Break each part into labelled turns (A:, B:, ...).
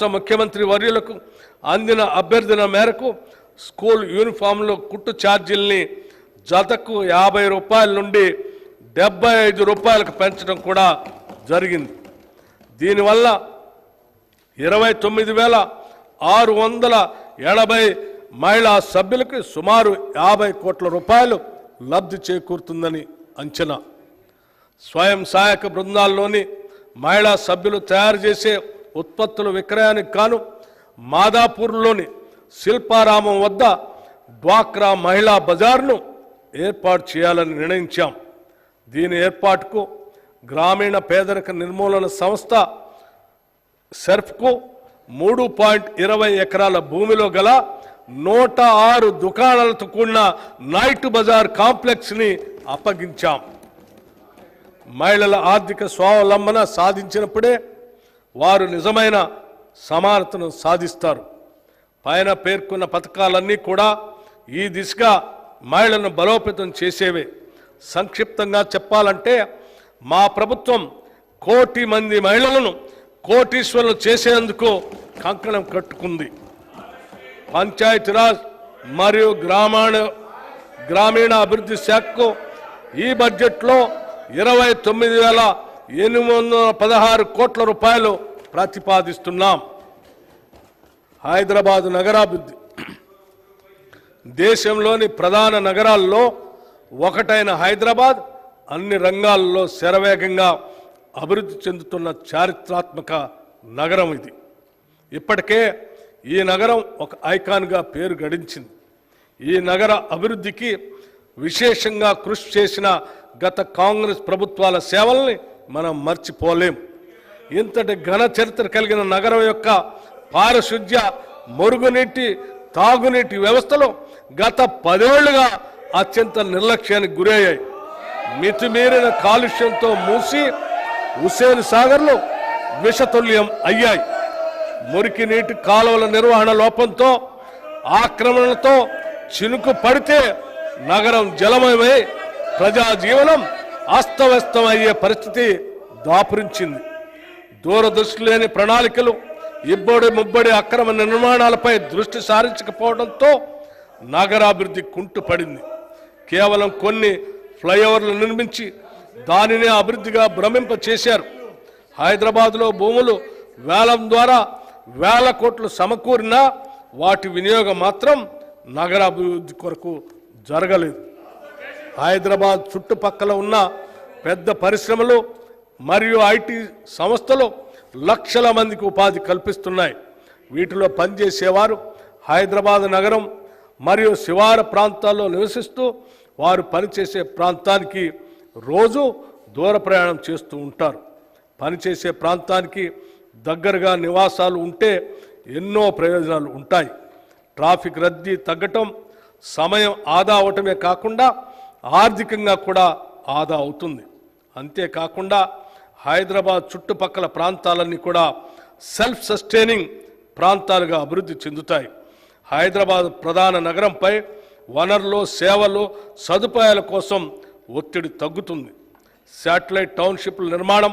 A: రాష్ట్ర ముఖ్యమంత్రి వర్యులకు అందిన అభ్యర్థన మేరకు స్కూల్ యూనిఫామ్లో కుట్టు ఛార్జీల్ని జతకు యాభై రూపాయల నుండి డెబ్బై ఐదు రూపాయలకు పెంచడం కూడా జరిగింది. దీనివల్ల ఇరవై తొమ్మిది వేల ఆరు వందల ఎనభై మహిళా సభ్యులకి సుమారు యాభై కోట్ల రూపాయలు లబ్ధి చేకూరుతుందని అంచనా. స్వయం సహాయక బృందాల్లోని మహిళా సభ్యులు తయారు చేసే ఉత్పత్తుల విక్రయానికి కాను మాదాపూర్లోని శిల్పారామం వద్ద డ్వాక్రా మహిళా బజార్ను ఏర్పాటు చేయాలని నిర్ణయించాం. దీని ఏర్పాటుకు గ్రామీణ పేదరిక నిర్మూలన సంస్థ సెర్ఫ్కు మూడు పాయింట్ ఇరవై ఎకరాల భూమిలో గల నూట ఆరు దుకాణాలతో కూడిన నైట్ బజార్ కాంప్లెక్స్ని అప్పగించాం. మహిళల ఆర్థిక స్వావలంబన సాధించినప్పుడే వారు నిజమైన సమానతను సాధిస్తారు. పైన పేర్కొన్న పథకాలన్నీ కూడా ఈ దిశగా మహిళలను బలోపేతం చేసేవే. సంక్షిప్తంగా చెప్పాలంటే మా ప్రభుత్వం కోటి మంది మహిళలను కోటీశ్వరులు చేసేందుకు కంకణం కట్టుకుంది. పంచాయతీరాజ్ మరియు గ్రామీణ గ్రామీణ అభివృద్ధి శాఖకు ఈ బడ్జెట్లో ఇరవై తొమ్మిది వేల ఎనిమిది వందల పదహారు కోట్ల రూపాయలు ప్రతిపాదిస్తున్నాం. హైదరాబాదు నగరాభివృద్ధి. దేశంలోని ప్రధాన నగరాల్లో ఒకటైన హైదరాబాద్ అన్ని రంగాల్లో శరవేగంగా అభివృద్ధి చెందుతున్న చారిత్రాత్మక నగరం ఇది. ఇప్పటికే ఈ నగరం ఒక ఐకాన్గా పేరు గడించింది. ఈ నగర అభివృద్ధికి విశేషంగా కృషి చేసిన గత కాంగ్రెస్ ప్రభుత్వాల సేవల్ని మనం మర్చిపోలేం. ఇంతటి ఘన చరిత్ర కలిగిన నగరం యొక్క పారిశుద్ధ్య మురుగునీటి తాగునీటి వ్యవస్థలో గత పదేళ్ళుగా అత్యంత నిర్లక్ష్యానికి గురయ్యాయి. మితిమీరిన కాలుష్యంతో మూసి హుసేన్ సాగర్లు విషతుల్యం అయ్యాయి. మురికి నీటి కాలువల నిర్వహణ లోపంతో ఆక్రమణలతో చినుకు పడితే నగరం జలమయమై ప్రజా జీవనం అస్తవ్యస్తం అయ్యే పరిస్థితి దాపురించింది. దూరదృష్టి లేని ప్రణాళికలు ఇబ్బడి ముబ్బడి అక్రమ నిర్మాణాలపై దృష్టి సారించకపోవడంతో నగరాభివృద్ధి కుంటుపడింది. కేవలం కొన్ని ఫ్లైఓవర్లు నిర్మించి దానినే అభివృద్ధిగా భ్రమింప చేశారు హైదరాబాద్లో భూములు వేలం ద్వారా వేల కోట్లు సమకూరినా వాటి వినియోగం మాత్రం నగరాభివృద్ధి కొరకు జరగలేదు. హైదరాబాద్ చుట్టుపక్కల ఉన్న పెద్ద పరిశ్రమలు మరియు ఐటీ సంస్థలు లక్షల మందికి ఉపాధి కల్పిస్తున్నాయి. వీటిలో పనిచేసేవారు హైదరాబాద్ నగరం మరియు శివార ప్రాంతాల్లో నివసిస్తూ వారు పనిచేసే ప్రాంతానికి రోజు దూర ప్రయాణం చేస్తూ ఉంటారు. పనిచేసే ప్రాంతానికి దగ్గరగా నివాసాలు ఉంటే ఎన్నో ప్రయోజనాలు ఉంటాయి. ట్రాఫిక్ రద్దీ తగ్గటం సమయం ఆదా అవటమే కాకుండా ఆర్థికంగా కూడా ఆదా అవుతుంది. అంతేకాకుండా హైదరాబాద్ చుట్టుపక్కల ప్రాంతాలన్నీ కూడా సెల్ఫ్ సస్టైనింగ్ ప్రాంతాలుగా అభివృద్ధి చెందుతాయి. హైదరాబాద్ ప్రధాన నగరంపై వనరులు సేవలు సదుపాయాల కోసం ఒత్తిడి తగ్గుతుంది. శాటిలైట్ టౌన్షిప్ల నిర్మాణం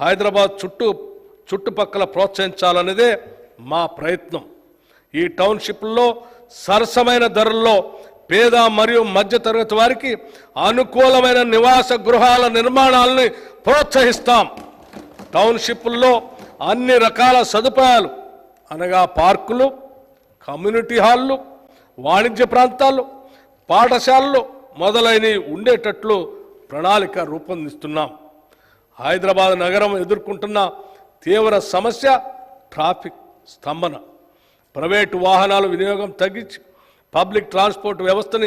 A: హైదరాబాద్ చుట్టూ చుట్టుపక్కల ప్రోత్సహించాలనేదే మా ప్రయత్నం. ఈ టౌన్షిప్ల్లో సరసమైన ధరల్లో పేద మరియు మధ్యతరగతి వారికి అనుకూలమైన నివాస గృహాల నిర్మాణాలని ప్రోత్సహిస్తాం. టౌన్షిప్ల్లో అన్ని రకాల సదుపాయాలు అనగా పార్కులు కమ్యూనిటీ హాళ్ళు వాణిజ్య ప్రాంతాలు పాఠశాలలు మొదలైనవి ఉండేటట్లు ప్రణాళిక రూపొందిస్తున్నాం. హైదరాబాద్ నగరం ఎదుర్కొంటున్న తీవ్ర సమస్య ట్రాఫిక్ స్తంభన. ప్రైవేటు వాహనాల వినియోగం తగ్గించి పబ్లిక్ ట్రాన్స్పోర్ట్ వ్యవస్థని